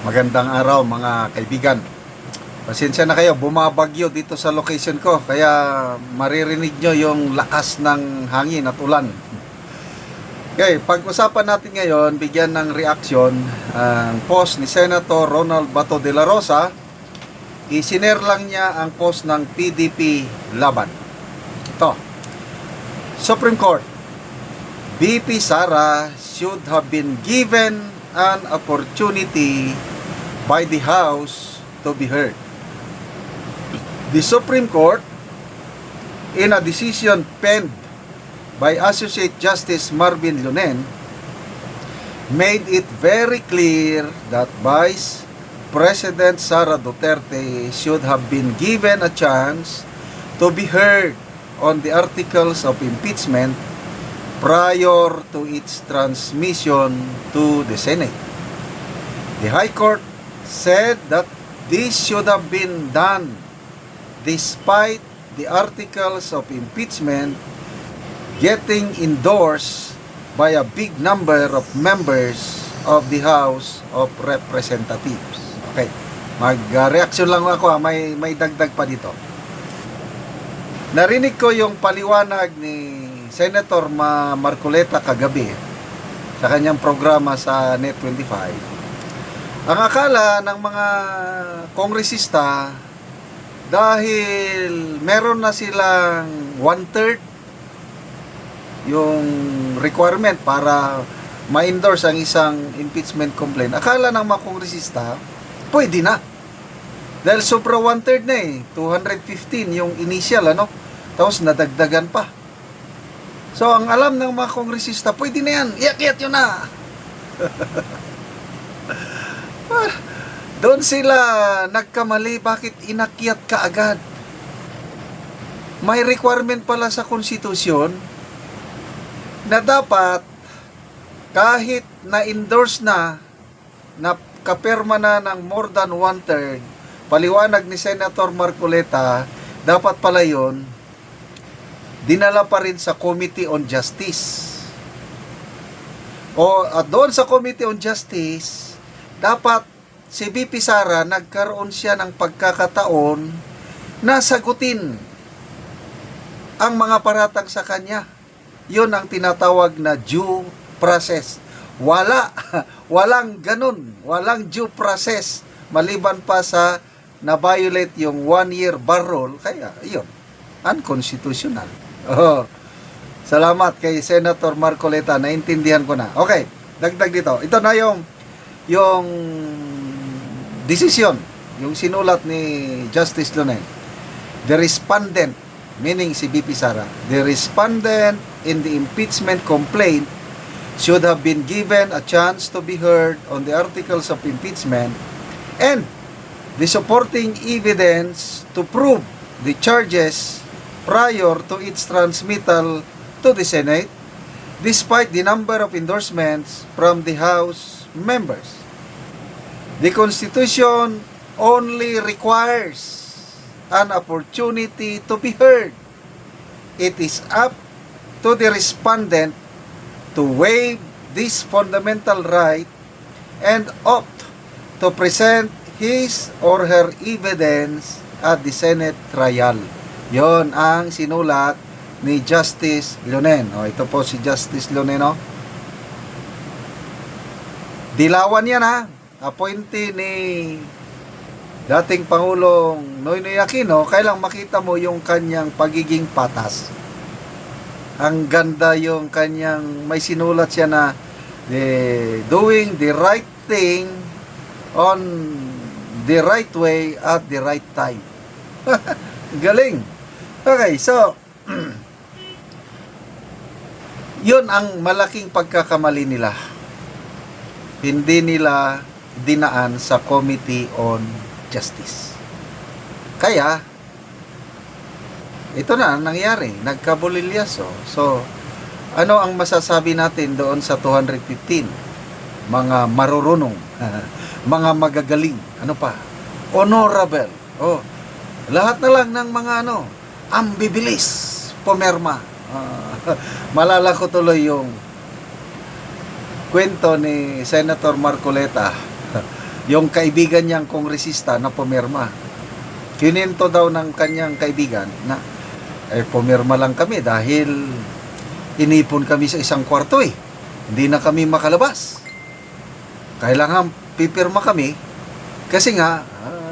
Magandang araw mga kaibigan. Pasensya na kayo, bumabagyo dito sa location ko. Kaya maririnig nyo yung lakas ng hangin at ulan. Okay, pag-usapan natin ngayon, bigyan ng reaksyon ang post ni Senator Ronald Bato de la Rosa. Isiner lang niya ang post ng PDP Laban. Ito. Supreme Court. BP Sara should have been given an opportunity by the House to be heard. The Supreme Court, in a decision penned by Associate Justice Marvin Lunen, made it very clear that Vice President Sara Duterte should have been given a chance to be heard on the articles of impeachment prior to its transmission to the Senate. The High Court said that this should have been done despite the articles of impeachment getting endorsed by a big number of members of the House of Representatives. Okay, mag-reaction lang ako ha, may, may dagdag pa dito. Narinig ko yung paliwanag ni Senator Ma Marcoleta kagabi sa kanyang programa sa Net25. Ang akala ng mga kongresista dahil meron na silang one-third yung requirement para ma-endorse ang isang impeachment complaint. Akala ng mga kongresista, pwede na. Dahil sobra one-third na eh. 215 yung initial, ano? Tapos nadagdagan pa. So, ang alam ng mga kongresista, pwede na yan. Iyak-iyak yun na. Ah, Doon sila nagkamali. Bakit inakyat ka agad? May requirement pala sa konstitusyon na dapat kahit na-endorse na na kapirma na ng more than one-third, paliwanag ni Senator Marcoleta, dapat pala yun, dinala pa rin sa Committee on Justice. O at doon sa Committee on Justice, dapat si BP Sara nagkaroon siya ng pagkakataon na sagutin ang mga paratang sa kanya. Yun ang tinatawag na due process. Wala, walang ganun, walang due process maliban pa sa na-violate yung one-year bar rule. Kaya, yun, unconstitutional. Oh, salamat kay Senator Marcoleta, naintindihan ko na. Okay, dagdag dito. Ito na yung yung decision, yung sinulat ni Justice Lunen. The respondent, meaning si BP Sara, the respondent in the impeachment complaint should have been given a chance to be heard on the articles of impeachment and the supporting evidence to prove the charges prior to its transmittal to the Senate despite the number of endorsements from the House members. The Constitution only requires an opportunity to be heard. It is up to the respondent to waive this fundamental right and opt to present his or her evidence at the Senate trial. Yon ang sinulat ni Justice Lunen. O, ito po si Justice Lunen, no? Dilawan yan, ha? Appointee ni dating Pangulong Noynoy Aquino, kailang makita mo yung kanyang pagiging patas. Ang ganda yung kanyang, may sinulat siya na the, doing the right thing on the right way at the right time. Galing. Okay, so yun ang malaking pagkakamali nila. Hindi nila dinaan sa Committee on Justice. Kaya, ito na ang nangyari. Nagkabulilyaso. So, ano ang masasabi natin doon sa 215? Mga marurunong, mga magagaling, ano pa? Honorable. Oh, lahat na lang ng mga ano, ambibilis, pumerma. Ah, malala ko tuloy yung kwento ni Senator Marcoleta yung kaibigan niyang kongresista na pumirma. Kininto daw ng kanyang kaibigan na eh, pumirma lang kami dahil inipon kami sa isang kwarto eh. Hindi na kami makalabas. Kailangan pipirma kami kasi nga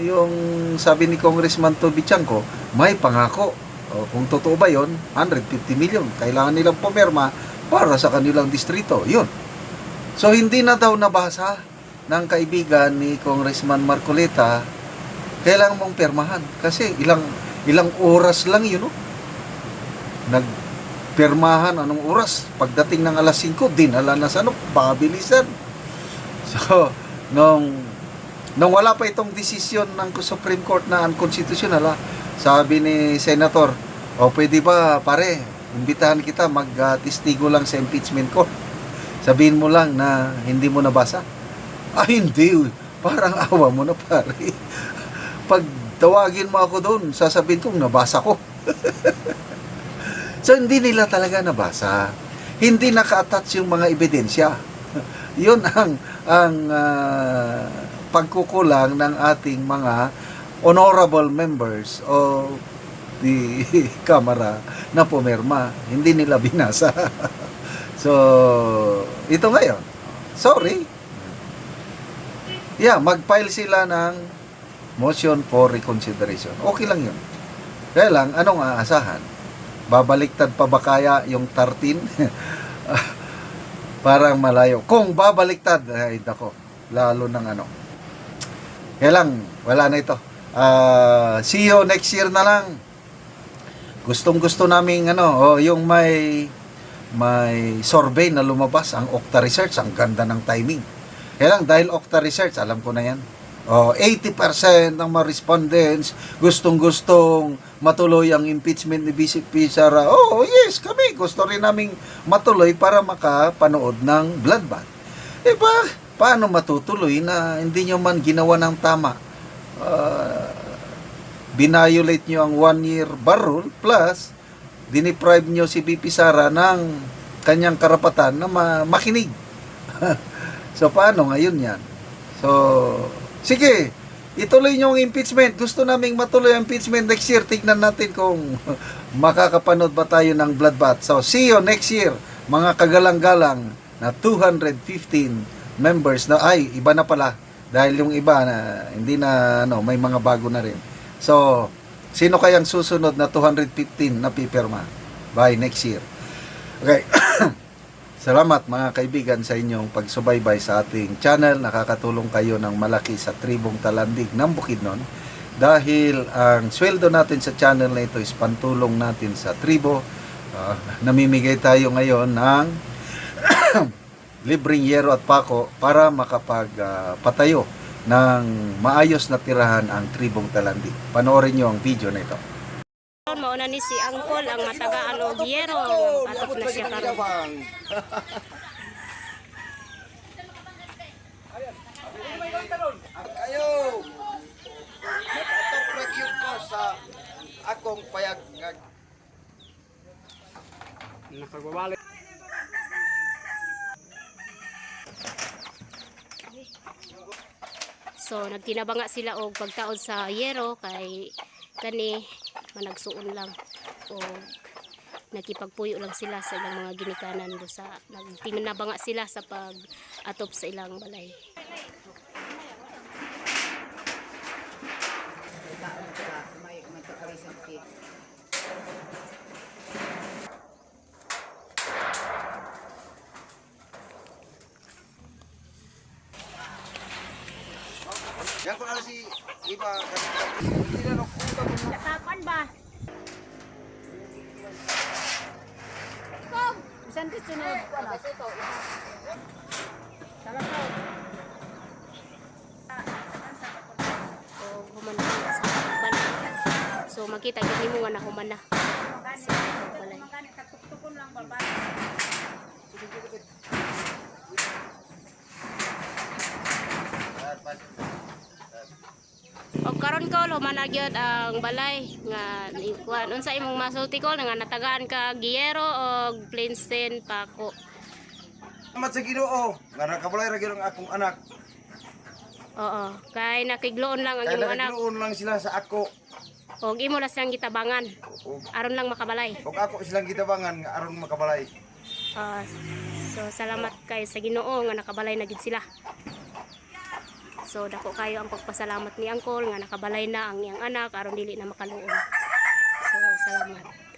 yung sabi ni Congressman Toby Chanko, may pangako. O, kung totoo ba yon 150 million. Kailangan nilang pumirma para sa kanilang distrito. Yun. So, hindi na daw nabasa ng kaibigan ni Congressman Marcoleta, kailangan mong permahan. Kasi ilang ilang oras lang yun, no? Nagpermahan, anong oras? Pagdating ng alas 5, dinala na sa ano, pabilisan. So, nung, nung wala pa itong desisyon ng Supreme Court na unconstitutional, ah, sabi ni Senator, o pwede ba, pare, imbitahan kita mag-testigo lang sa impeachment court. Sabihin mo lang na hindi mo nabasa. Ah, hindi. Parang awa mo na, pare. Pag tawagin mo ako doon, sasabihin kong nabasa ko. so, hindi nila talaga nabasa. Hindi naka-attach yung mga ebidensya. Yun ang, ang ah, pagkukulang ng ating mga honorable members o the Kamara na pumirma. Hindi nila binasa. so, ito ngayon. Sorry. Yeah, mag-file sila ng motion for reconsideration. Okay lang yun. Kaya lang, anong aasahan? Babaliktad pa ba kaya yung 13? Parang malayo. Kung babaliktad, ay nako, lalo ng ano. Kaya lang, wala na ito. Ah, see you next year na lang. Gustong gusto naming ano, oh, yung may may survey na lumabas ang Okta Research, ang ganda ng timing. Kaya lang dahil Okta Research, alam ko na 'yan. Oh, 80% ng mga respondents gustong-gustong matuloy ang impeachment ni BCP Sara. Oh, yes, kami gusto rin naming matuloy para makapanood ng bloodbath. Eh ba, paano matutuloy na hindi nyo man ginawa ng tama? Ah, binayolate nyo ang one year bar plus diniprive nyo si BP Sara ng kanyang karapatan na ma- makinig. so paano ngayon yan? So, sige, ituloy nyo ang impeachment. Gusto naming matuloy ang impeachment next year. Tignan natin kung makakapanood ba tayo ng bloodbath. So, see you next year, mga kagalang-galang na 215 members na, ay, iba na pala. Dahil yung iba na, hindi na, ano, may mga bago na rin. So, sino kayang susunod na 215 na pipirma by next year? Okay. Salamat mga kaibigan sa inyong pagsubaybay sa ating channel. Nakakatulong kayo ng malaki sa tribong talandig ng Bukidnon. Dahil ang sweldo natin sa channel na ito is pantulong natin sa tribo. Ah, namimigay tayo ngayon ng libreng yero at pako para makapagpatayo ng maayos na tirahan ang tribong talandig. Panoorin nyo ang video na ito. Mauna ni si Angkol ang matagaan og yero patop na siya karon. Ayo. Nakatok ra gyud ko sa akong payag nga So nagtinabanga sila og pagtaod sa yero kay kani managsuon lang o nakipagpuyo lang sila sa ilang mga ginikanan do sa nagtinabanga sila sa pag atop sa ilang balay. Yan ko na si iba hindi na nakuha mo. Nakapan ba? Kom, bisan ti sunod wala. So, humana na sa. So, makita gini mo nga na humana. Sa balay. O karon ko humana gyud ang balay nga ikuan unsa imong masulti ko nga natagaan ka giyero og plainsten pako. Salamat sa Ginoo nga nakabulay ra gyud ang akong anak. Oo, kay nakigloon lang ang imong anak. nagluon lang sila sa ako. Og imo lang siyang gitabangan aron lang makabalay. ug ako silang gitabangan nga aron makabalay. Ah, so salamat kay sa Ginoo nga nakabalay na gid sila. So dako kayo ang pagpasalamat ni Angkol nga nakabalay na ang iyang anak aron dili na makaluon. So salamat.